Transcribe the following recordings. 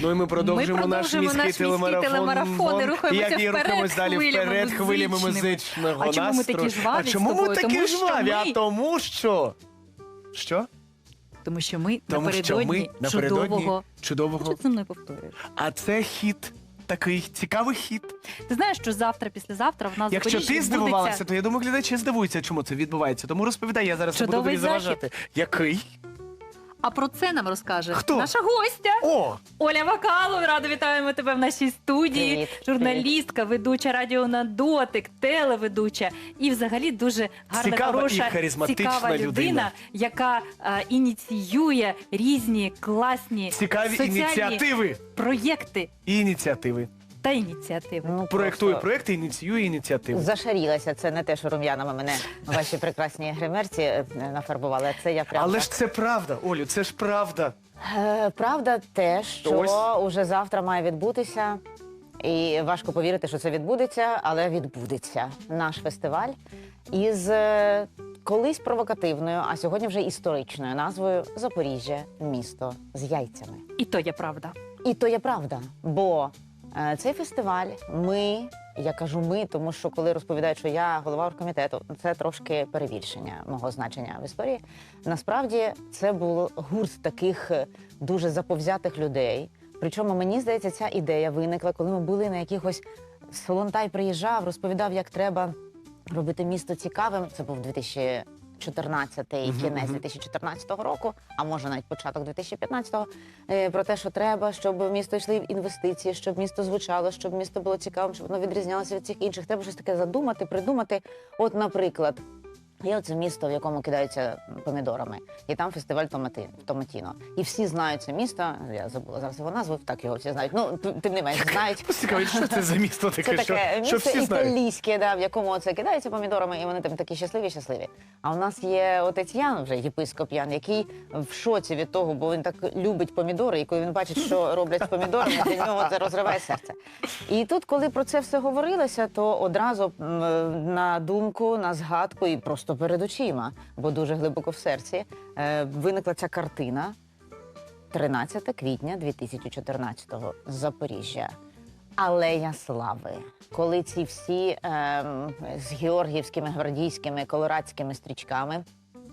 Ну і ми продовжуємо, Ми наш продовжуємо наш міський телемарафон. телемарафон і рухаємося Як і вперед рухаємось далі хвилями вперед хвилями музичними. музичного А чому ми настрою. такі жваві А чому ми тобою? такі Тому що жваві? А ми- тому що? Що? Тому що ми Тому що напередодні ми напередодні чудового... чудового. Що ти мною повторюєш? А це хіт. Такий цікавий хіт. Ти знаєш, що завтра, післязавтра в нас в Якщо Запоріжжі ти здивувалася, то я думаю, глядачі здивуються, чому це відбувається. Тому розповідай, я зараз не буду Чудовий тобі заважати. Який? А про це нам розкаже Хто? наша гостя. О! Оля Вакалов, радо вітаємо тебе в нашій студії. Привіт, Журналістка, ведуча радіо на дотик, телеведуча і взагалі дуже гарна, Цікава і харизматична цікава людина, людина. яка е, ініціює різні класні Цікаві соціальні ініціативи. проєкти Ініціативи. Та ініціативи. Ну, Проєктує просто проєкти, ініціює ініціативи. Зашарілася. Це не те, що рум'янами мене ваші прекрасні гримерці е, нафарбували. а Це я прямо. Але ж це правда, Олю, це ж правда. Е, Правда те, що Ось. уже завтра має відбутися. І важко повірити, що це відбудеться, але відбудеться наш фестиваль із е, колись провокативною, а сьогодні вже історичною назвою Запоріжжя місто з яйцями. І то є правда. І то є правда, бо цей фестиваль ми. Я кажу ми, тому що коли розповідають, що я голова оргкомітету, це трошки перебільшення мого значення в історії. Насправді це був гурт таких е, дуже заповзятих людей. Причому мені здається, ця ідея виникла, коли ми були на якихось Солонтай приїжджав, розповідав, як треба робити місто цікавим. Це був 2014 Мгм, кінець мгм. 2014 року, а може навіть початок 2015-го, е, про те, що треба, щоб в місто йшли інвестиції, щоб місто звучало, щоб місто було цікавим, щоб воно відрізнялося від всіх інших. Треба щось таке задумати, придумати. От, наприклад. Є оце місто, в якому кидаються помідорами, і там фестиваль томати, томатіно. І всі знають це місто. Я забула зараз його назву, так його всі знають. Ну тим не менш знають. Цікаво, що це за місто таке, Це таке що, місто італійське, да, в якому це кидаються помідорами, і вони там такі щасливі, щасливі. А у нас є отець Ян, вже єпископ Ян, який в шоці від того, бо він так любить помідори, і коли він бачить, що роблять з помідорами, для нього це розриває серце. І тут, коли про це все говорилося, то одразу на думку, на згадку і просто перед очима, бо дуже глибоко в серці, е, виникла ця картина. 13 квітня 2014-го з Запоріжжя. Алея слави. Коли ці всі ем, з георгіївськими, гвардійськими, колорадськими стрічками,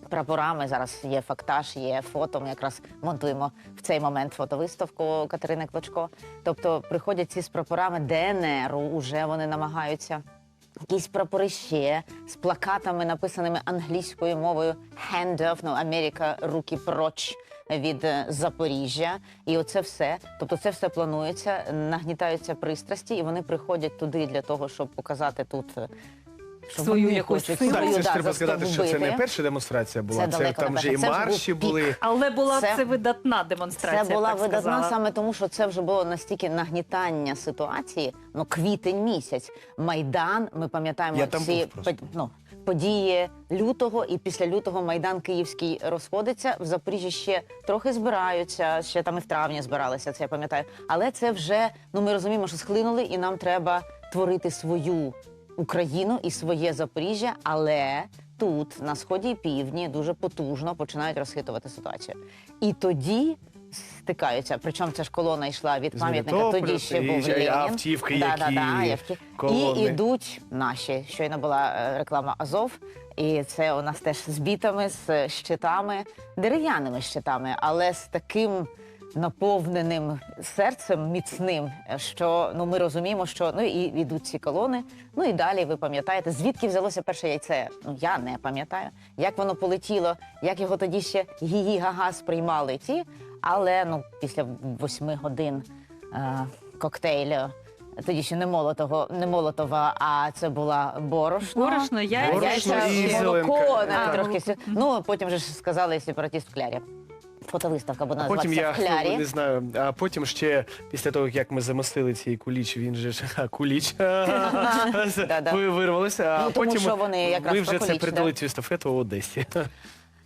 прапорами, зараз є фактаж, є фото. Ми якраз монтуємо в цей момент фотовиставку Катерини Клочко. Тобто приходять ці з прапорами ДНРу, уже вони намагаються. Якісь прапори ще з плакатами, написаними англійською мовою «Hand off», ну, Америка, руки проч від е, Запоріжжя. І оце все. Тобто це все планується, нагнітаються пристрасті, і вони приходять туди для того, щоб показати тут е, що Свою вони якусь хочуть силу. Так, це ж да, треба сказати, що це не перша демонстрація була. Це Це, далеко там вже і перша. Це вже був марші пік. були. Але була Це- це видатна демонстрація. Це була так видатна сказала. саме тому, що це вже було настільки нагнітання ситуації. Ну, квітень місяць. Майдан, ми пам'ятаємо Я там ці був просто. пе- ну, події лютого, і після лютого Майдан Київський розходиться. В Запоріжжі ще трохи збираються, ще там і в травні збиралися, це я пам'ятаю. Але це вже ну ми розуміємо, що схлинули, і нам треба творити свою Україну і своє Запоріжжя, але. Тут на сході і півдні дуже потужно починають розхитувати ситуацію. І тоді стикаються. Причому ця ж колона йшла від пам'ятника. Тоді ще був Ленін. автівки, да, які да, да, автівки. колони. І йдуть наші. Щойно була е, реклама Азов. І це у нас теж з бітами, з щитами, дерев'яними щитами, але з таким наповненим серцем міцним, що ну ми розуміємо, що ну і йдуть ці колони. Ну і далі ви пам'ятаєте, звідки взялося перше яйце? Ну я не пам'ятаю, як воно полетіло, як його тоді ще гії гага сприймали ті. Але ну після восьми годин е, коктейлю. Тоді ще не молотого, не молотова, а це була борошно. Борошно, яйця. Борошно яйця, і молоко, зеленка. навіть трошки. Ну потім же ж сказали сепаратіст в клярі. Фотовиставка буде А потім я в ну, не знаю. А потім ще після того, як ми замостили цей куліч, він же ж а, куліч Да-да. ви вирвалися. А Ну, тому потім що вони якраз ми про вже це куліч, передали да. цю естафету в Одесі.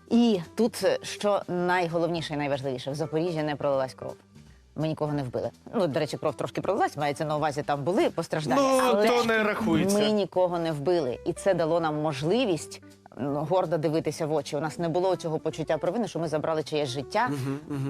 І тут е, що найголовніше і найважливіше, в Запоріжжі не пролилась кров. Ми нікого не вбили. Ну, до речі, кров трошки пролилась, мається на увазі, там були постраждання. Ну, але то не рахується. Ми нікого не вбили. І це дало нам можливість гордо дивитися в очі. У нас не було цього почуття провини, що ми забрали чиєсь життя.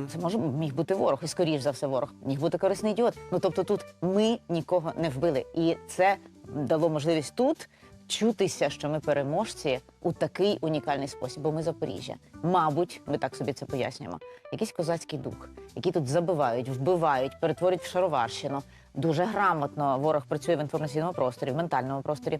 Це може міг бути ворог, і скоріш за все ворог. Міг бути корисний ідіот. Ну тобто, тут ми нікого не вбили, і це дало можливість тут чутися, що ми переможці у такий унікальний спосіб. Бо ми Запоріжжя. Мабуть, ми так собі це пояснюємо. Якийсь козацький дух, який тут забивають, вбивають, перетворюють в шароварщину. Дуже грамотно ворог працює в інформаційному просторі, в ментальному просторі.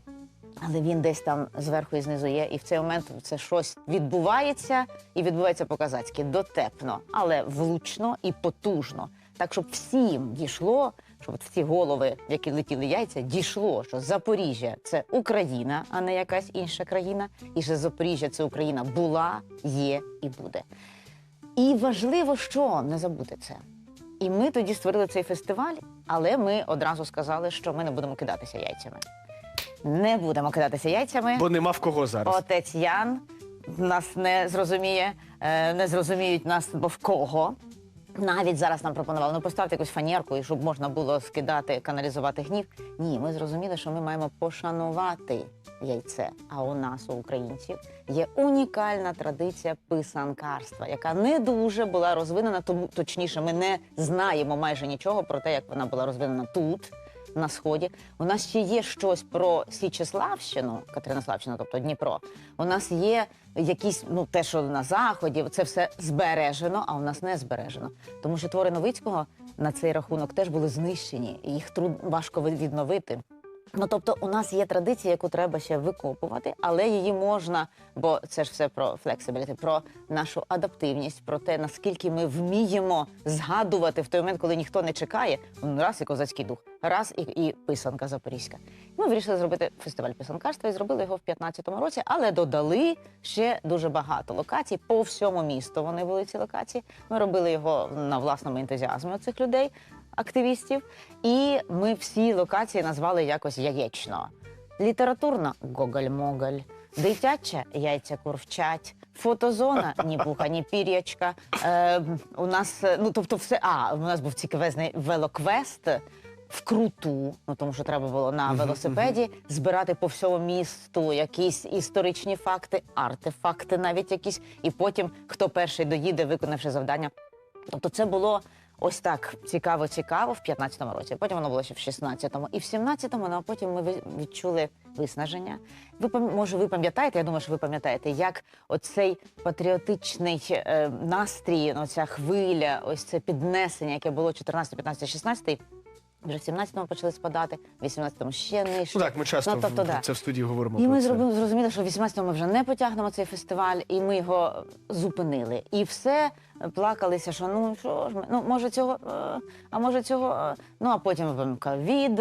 Але він десь там зверху і знизу є, і в цей момент це щось відбувається, і відбувається по-казацьки дотепно, але влучно і потужно. Так, щоб всім дійшло, щоб от в ці голови, в які летіли яйця, дійшло, що Запоріжжя це Україна, а не якась інша країна, і що Запоріжжя це Україна була, є і буде. І важливо, що не забути це. І ми тоді створили цей фестиваль, але ми одразу сказали, що ми не будемо кидатися яйцями. Не будемо кидатися яйцями. Бо нема в кого зараз. Отець Ян нас не зрозуміє, е, не зрозуміють нас, бо в кого. Навіть зараз нам пропонували, ну поставте якусь фанерку, і щоб можна було скидати, каналізувати гнів. Ні, ми зрозуміли, що ми маємо пошанувати яйце. А у нас, у українців, є унікальна традиція писанкарства, яка не дуже була розвинена, тому точніше, ми не знаємо майже нічого про те, як вона була розвинена тут на сході. У нас ще є щось про Січеславщину, Катеринославщину, тобто Дніпро. У нас є якісь, ну те, що на заході, це все збережено, а у нас не збережено. Тому що твори Новицького на цей рахунок теж були знищені, їх труд важко відновити. Ну, тобто, у нас є традиція, яку треба ще викопувати, але її можна, бо це ж все про флексибіліті, про нашу адаптивність, про те, наскільки ми вміємо згадувати в той момент, коли ніхто не чекає. Раз і козацький дух, раз і, і писанка запорізька. Ми вирішили зробити фестиваль писанкарства і зробили його в 2015 році, але додали ще дуже багато локацій по всьому місту. Вони були ці локації. Ми робили його на власному ентузіазмі цих людей активістів. І ми всі локації назвали якось яєчно. Літературна Гоголь-Моголь, дитяча яйця курчать, фотозона ні пуха, ні пір'ячка. Е, у нас, е, ну тобто, все. А, у нас був цікавезний велоквест. В круту, ну тому що треба було на велосипеді збирати по всьому місту якісь історичні факти, артефакти, навіть якісь, і потім хто перший доїде, виконавши завдання. Тобто, це було ось так цікаво, цікаво в 15-му році. Потім воно було ще в 16-му. І в 17-му, ну, а потім ми відчули виснаження. Ви може, ви пам'ятаєте? Я думаю, що ви пам'ятаєте, як оцей патріотичний е, настрій, ну, ця хвиля, ось це піднесення, яке було 14, 15, 16 вже в 17-му почали спадати, в 18-му ще нижче. Ну так, ми часто Ну, тобто, в- да. це в студії говоримо І про ми це. зробили, зрозуміли, що в 18-му ми вже не потягнемо цей фестиваль, і ми його зупинили. І все е, плакалися, що ну що ж ми, ну може цього, е, а може цього. е. Ну а потім ковід,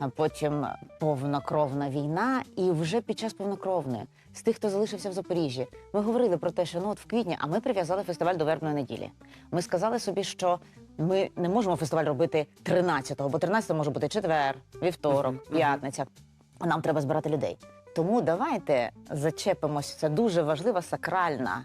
а потім повнокровна війна. І вже під час повнокровної з тих, хто залишився в Запоріжжі, ми говорили про те, що ну от в квітні, а ми прив'язали фестиваль до вербної неділі. Ми сказали собі, що ми не можемо фестиваль робити 13-го, бо 13-го може бути четвер, вівторок, п'ятниця. А Нам треба збирати людей. Тому давайте зачепимось. Це дуже важлива сакральна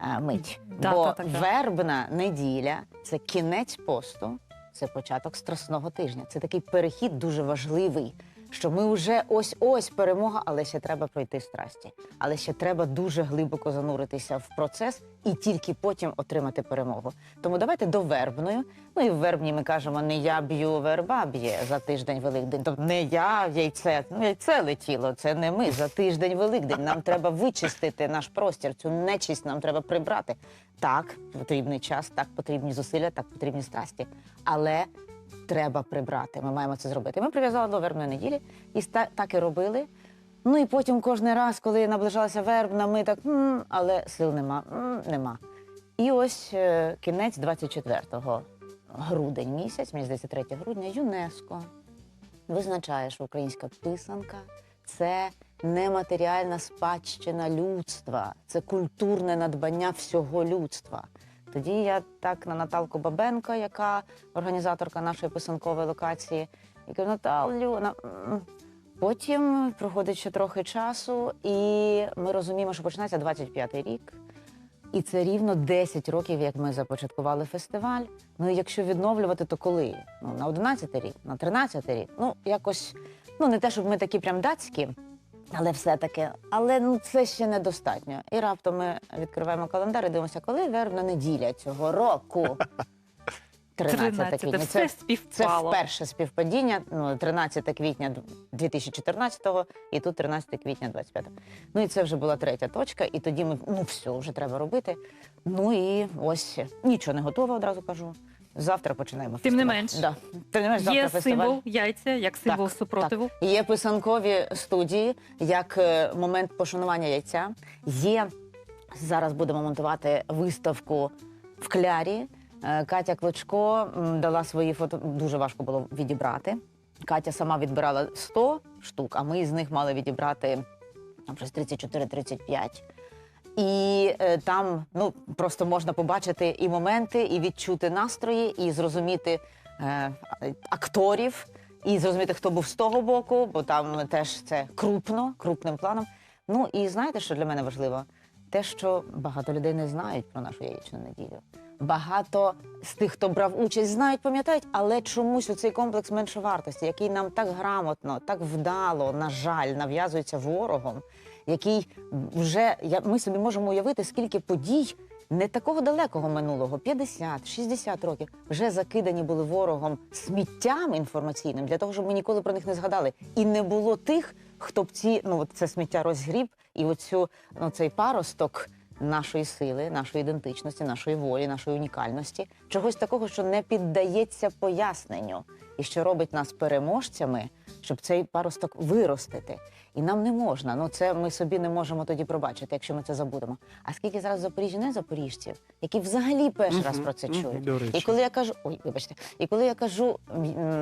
е, мить. Да, Бо та, так, да. вербна неділя це кінець посту, це початок страсного тижня. Це такий перехід дуже важливий. Що ми вже ось ось перемога, але ще треба пройти страсті. Але ще треба дуже глибоко зануритися в процес і тільки потім отримати перемогу. Тому давайте до вербної. Ну і в вербні ми кажемо, не я б'ю, верба б'є за тиждень Великдень. Тобто не я яйце, ну яйце летіло. Це не ми за тиждень Великдень. Нам треба вичистити наш простір. Цю нечисть нам треба прибрати. Так, потрібний час, так потрібні зусилля, так потрібні страсті. Але треба прибрати. Ми маємо це зробити. Ми прив'язали до вербної неділі і так і робили. Ну і потім кожен раз, коли наближалася вербна, ми так, «М, але сил нема, м, нема. І ось е, кінець 24 грудень місяць, мені здається, 3 грудня, ЮНЕСКО визначає, що українська писанка це нематеріальна спадщина людства, це культурне надбання всього людства. Тоді я так на Наталку Бабенко, яка організаторка нашої писанкової локації, і кажу, Наталю, на... потім проходить ще трохи часу, і ми розуміємо, що починається 25-й рік. І це рівно 10 років, як ми започаткували фестиваль. Ну і якщо відновлювати, то коли? Ну, на 11 рік, на 13 рік. Ну, якось, ну не те, щоб ми такі прям датські, Але все-таки, але ну це ще недостатньо. І раптом ми відкриваємо календар і дивимося, коли вербна неділя цього року. 13 13 квітня. Це, це вперше співпадіння. Ну, 13 квітня 2014-го і тут 13 квітня 25-го. Ну і це вже була третя точка. І тоді ми ну все, вже треба робити. Ну і ось нічого не готово, одразу кажу. Завтра починаємо. Тим не менш, да. Тим не менш, завтра Є фестиваль. символ яйця як символ Так, супротиву. Є писанкові студії, як е, момент пошанування яйця. Є зараз будемо монтувати виставку в клярі. Е, Катя Клочко дала свої фото. Дуже важко було відібрати. Катя сама відбирала 100 штук, а ми з них мали відібрати там щось 34-35. І е, там ну просто можна побачити і моменти, і відчути настрої, і зрозуміти е, акторів, і зрозуміти, хто був з того боку, бо там теж це крупно, крупним планом. Ну і знаєте, що для мене важливо? Те, що багато людей не знають про нашу яєчну неділю. Багато з тих, хто брав участь, знають, пам'ятають, але чомусь у цей комплекс меншовартості, який нам так грамотно, так вдало, на жаль, нав'язується ворогом, який вже я, ми собі можемо уявити, скільки подій не такого далекого минулого, 50, 60 років, вже закидані були ворогом сміттям інформаційним для того, щоб ми ніколи про них не згадали. І не було тих, хто б ці ну от це сміття розгріб, і оцю ну цей паросток нашої сили, нашої ідентичності, нашої волі, нашої унікальності, чогось такого, що не піддається поясненню, і що робить нас переможцями, щоб цей паросток виростити. І нам не можна. Ну це ми собі не можемо тоді пробачити, якщо ми це забудемо. А скільки зараз в Запоріжжі не запоріжців, які взагалі перший раз про це чують. І коли я кажу, ой, вибачте, і коли я кажу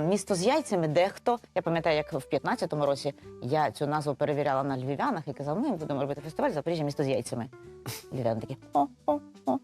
місто з яйцями, дехто, я пам'ятаю, як в 15-му році я цю назву перевіряла на львів'янах і казала, ми будемо робити фестиваль Запоріжжя місто з яйцями. Львів'яни такі о, о, о,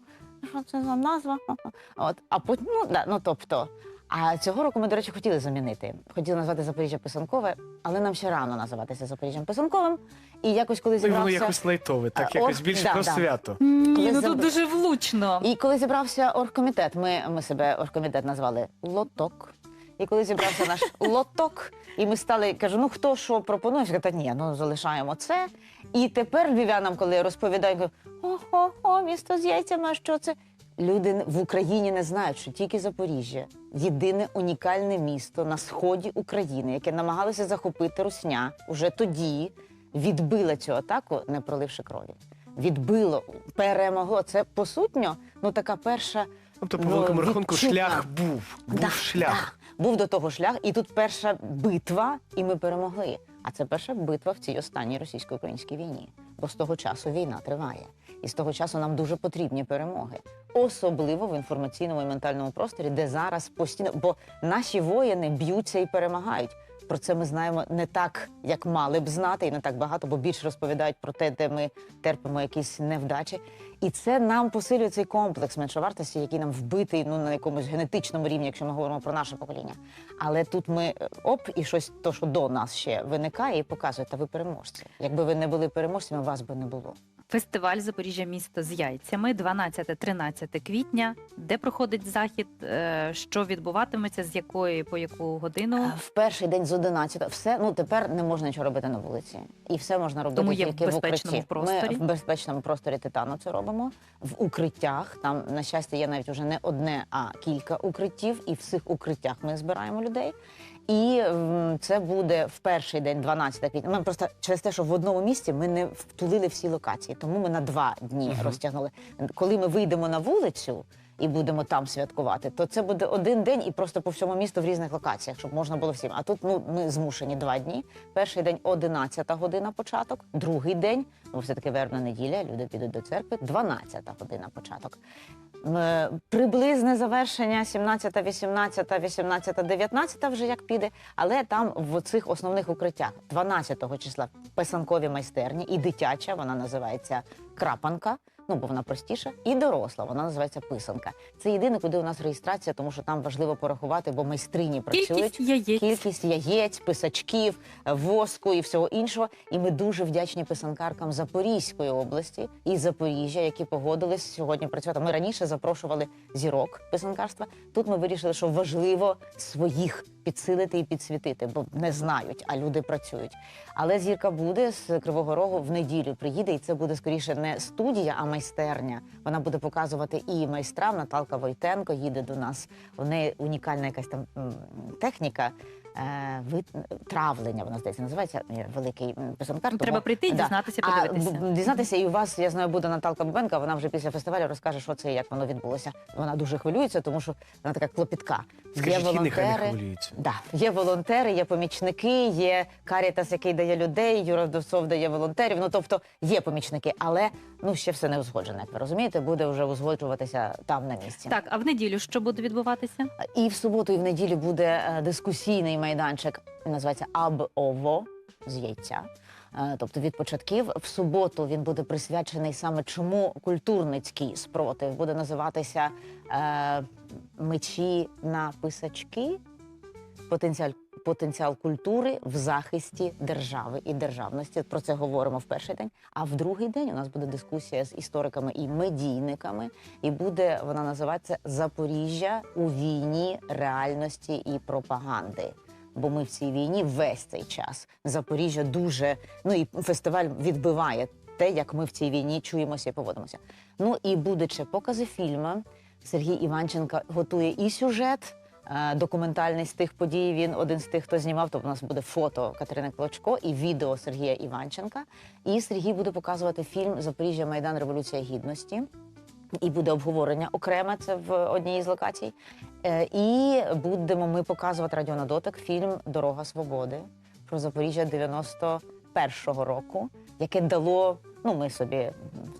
що це за назва? О, о». От, а потім, ну, да, ну тобто. А цього року ми, до речі, хотіли замінити. Хотіли назвати Запоріжжя Писанкове, але нам ще рано називатися Запоріжжям Писанковим. І якось коли Ну, і воно якось лайтове, так А, якось о, більше да, про да. свято. Ні, ну тут дуже влучно. І коли зібрався оргкомітет, ми, ми себе оргкомітет назвали лоток. І коли зібрався наш лоток, і ми стали, кажу, ну хто що пропонує? Я кажу, та ні, ну залишаємо це. І тепер львів'янам, коли я розповідаю, кажу, ого, о, місто з яйцями, а що це? Люди в Україні не знають, що тільки Запоріжжя єдине унікальне місто на сході України, яке намагалося захопити Русня уже тоді, відбило цю атаку, не проливши крові. Відбило, перемогло. Це по сутньо, ну така перша Тобто, по Ну, великому рахунку, відчутна. шлях був. Був Да, шлях. да. Був до того шлях, і тут перша битва, і ми перемогли. А це перша битва в цій останній російсько-українській війні. Бо з того часу війна триває. І з того часу нам дуже потрібні перемоги, особливо в інформаційному і ментальному просторі, де зараз постійно, бо наші воїни б'ються і перемагають. Про це ми знаємо не так, як мали б знати, і не так багато, бо більше розповідають про те, де ми терпимо якісь невдачі. І це нам посилює цей комплекс меншовартості, який нам вбитий ну на якомусь генетичному рівні, якщо ми говоримо про наше покоління. Але тут ми е, оп, і щось то, що до нас ще виникає, і показує, та ви переможці. Якби ви не були переможцями, вас би не було. Фестиваль Запоріжжя місто з яйцями 12-13 квітня. Де проходить захід? Е, Що відбуватиметься, з якої по яку годину? В перший день з 11 все ну тепер не можна нічого робити на вулиці, і все можна робити Тому є в тільки в безпечному укритті. просторі. Ми в безпечному просторі титану це робимо в укриттях. Там на щастя є навіть уже не одне, а кілька укриттів, і в цих укриттях ми збираємо людей. І м, це буде в перший день, 12 квітня. Ми просто через те, що в одному місці ми не втулили всі локації, тому ми на два дні розтягнули. Коли ми вийдемо на вулицю і будемо там святкувати, то це буде один день і просто по всьому місту в різних локаціях, щоб можна було всім. А тут ну ми змушені два дні. Перший день 11 година початок, другий день, бо все таки вербна неділя, люди підуть до церкви, 12 година початок. Е, Приблизне завершення 17, 18, 18, 19 вже як піде, але там в цих основних укриттях 12 числа писанкові майстерні і дитяча, вона називається Крапанка. Ну бо вона простіша, і доросла. Вона називається писанка. Це єдине, куди у нас реєстрація, тому що там важливо порахувати, бо майстрині працюють. Кількість яєць. Кількість яєць, писачків, воску і всього іншого. І ми дуже вдячні писанкаркам Запорізької області і Запоріжжя, які погодились сьогодні працювати. Ми раніше запрошували зірок писанкарства. Тут ми вирішили, що важливо своїх підсилити і підсвітити, бо не знають, а люди працюють. Але зірка буде з Кривого Рогу в неділю приїде, і це буде скоріше не студія, а майстерня. Вона буде показувати і майстрам. Наталка Войтенко їде до нас. У неї унікальна якась там техніка. Е, вид травлення, вона здається, називається е, великий тому- треба прийти, Да. дізнатися, подивитися. б- дізнатися, і у вас, я знаю, буде Наталка Бабенка, вона вже після фестивалю розкаже, що це і як воно відбулося. Вона дуже хвилюється, тому що вона така клопітка. Скажіть, їй нехай не хвилюється. Да, є волонтери, є помічники, є Карітас, який дає людей, Юра Вдовцов дає волонтерів. Ну тобто є помічники, але ну ще все не узгоджено. Як ви розумієте, буде вже узгоджуватися там на місці. Так, а в неділю що буде відбуватися? І в суботу, і в неділю буде е, дискусійний майданчик. Називається Аб-Ово з яйця. Е, Тобто від початків в суботу він буде присвячений саме чому культурницький спротив буде називатися е, мечі на писачки, потенціал, потенціал культури в захисті держави і державності. Про це говоримо в перший день. А в другий день у нас буде дискусія з істориками і медійниками, і буде вона називатися Запоріжжя у війні реальності і пропаганди. Бо ми в цій війні весь цей час. Запоріжжя дуже ну і фестиваль відбиває те, як ми в цій війні чуємося і поводимося. Ну і будучи покази фільму, Сергій Іванченко готує і сюжет. е, Документальний з тих подій він один з тих, хто знімав. Тобто у нас буде фото Катерини Клочко і відео Сергія Іванченка. І Сергій буде показувати фільм Запоріжжя Майдан Революція Гідності. І буде обговорення окреме це в одній із локацій. Е, І будемо ми показувати радіо на дотик фільм Дорога свободи про Запоріжжя 91-го року, яке дало. Ну, ми собі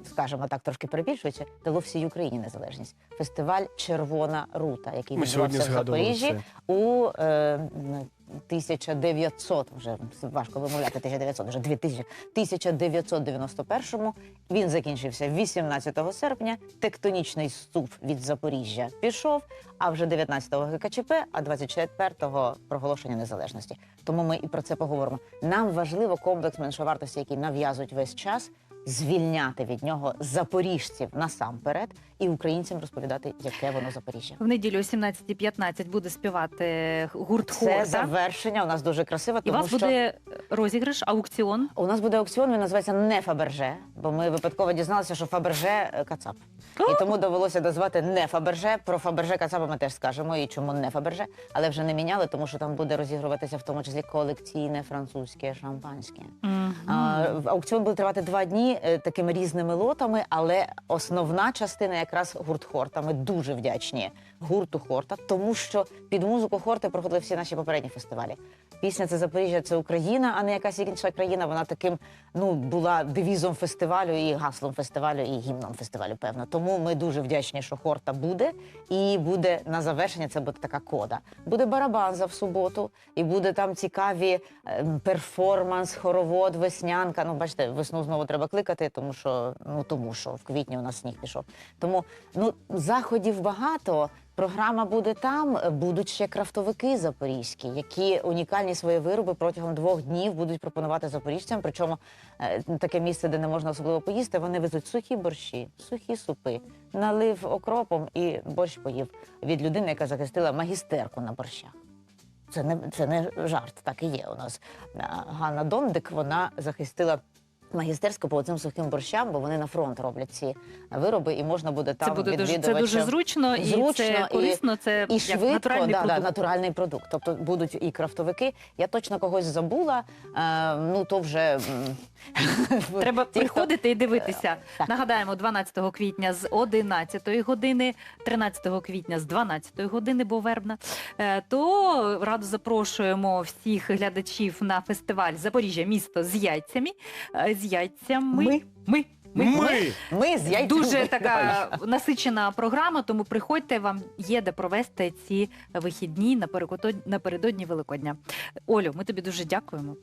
скажемо так, трошки перебільшуючи, дало всій Україні незалежність. Фестиваль Червона рута, який відбувався в Запоріжжі у е, м, 1900, вже важко вимовляти 1900, вже 2000, 1991-му. Він закінчився 18 серпня. Тектонічний ступ від Запоріжжя пішов, а вже 19-го ГКЧП, а 24-го проголошення незалежності. Тому ми і про це поговоримо. Нам важливо комплекс меншовартості, який нав'язують весь час. Звільняти від нього запоріжців насамперед і українцям розповідати, яке воно Запоріжжя. В неділю о 17.15 буде співати гурт Це завершення. У нас дуже красиво, І у тому вас що буде розіграш, аукціон. у нас буде аукціон. Він називається не Фаберже, бо ми випадково дізналися, що Фаберже Кацап. І тому довелося дозвати не Фаберже. Про Фаберже Кацапа ми теж скажемо і чому не Фаберже, але вже не міняли, тому що там буде розігруватися в тому числі колекційне французьке шампанське. А, в- Аукціон буде тривати два дні е, такими різними лотами, але основна частина якраз гурт Хорта. Ми дуже вдячні гурту Хорта, тому що під музику Хорти проходили всі наші попередні фестивалі. Пісня це Запоріжжя, це Україна, а не якась інша країна. Вона таким ну була девізом фестивалю і гаслом фестивалю, і гімном фестивалю. Певно. Тому ми дуже вдячні, що Хорта буде. І буде на завершення. Це буде така кода. Буде барабанза в суботу, і буде там цікаві е, перформанс, хоровод, веснянка. Ну, бачите, весну знову треба кликати, тому що ну тому що в квітні у нас сніг пішов. Тому ну заходів багато. Програма буде там. Будуть ще крафтовики запорізькі, які унікальні свої вироби протягом двох днів будуть пропонувати запоріжцям. Причому е, таке місце, де не можна особливо поїсти. Вони везуть сухі борщі, сухі супи, налив окропом і борщ поїв від людини, яка захистила магістерку на борщах. Це не це не жарт, так і є. У нас Ганна Дондик вона захистила. Магістерську по цим сухим борщам, бо вони на фронт роблять ці вироби, і можна буде там Це буде дуже, це дуже зручно, зручно, і це корисно, це і як швидко, натуральний да, да, продукт. натуральний продукт. Тобто будуть і крафтовики. Я точно когось забула. Е, ну то вже Треба приходити і дивитися. Нагадаємо, 12 квітня з 11 години, 13 квітня з 12 години, бо вербна. Е, То радо запрошуємо всіх глядачів на фестиваль Запоріжжя місто з яйцями. Е, З яйцями. Ми. Ми. Ми! Ми з яйцями. Дуже така насичена програма, тому приходьте, вам є де провести ці вихідні наперекото- напередодні Великодня. Олю, ми тобі дуже дякуємо.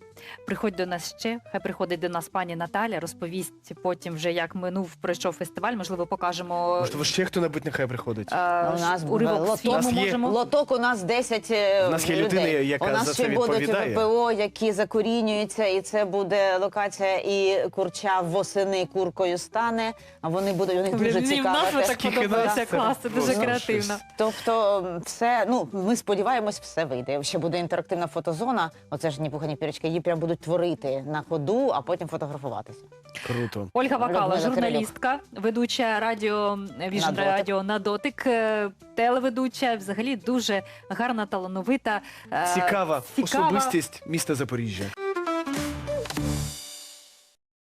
Приходь до нас ще. Хай приходить до нас пані Наталя, розповість потім, вже як минув пройшов фестиваль. Можливо, покажемо Можливо, ще хто-небудь нехай приходить. е, У нас уривок лото- з фільму У нас є можемо. Лоток у нас 10 е, У нас є людей. людина, яка у нас за ще це будуть відповідає. ВПО, які закорінюються, і це буде локація, і курча восени куркою стане. А вони будуть у них дуже цікаво. назва так подобається. Клас, це дуже креативно. Тобто, все, ну ми сподіваємось, все вийде. Ще буде інтерактивна фотозона. Оце ж ні пуха, ні пірочки. Її прям будуть творити на ходу, а потім фотографуватися. Круто. Ольга Вакала, Людмила журналістка, ведуча радіо Віжн Радіо на дотик, е, телеведуча, взагалі дуже гарна, талановита, е, Цікава цікава. особистість міста Запоріжжя.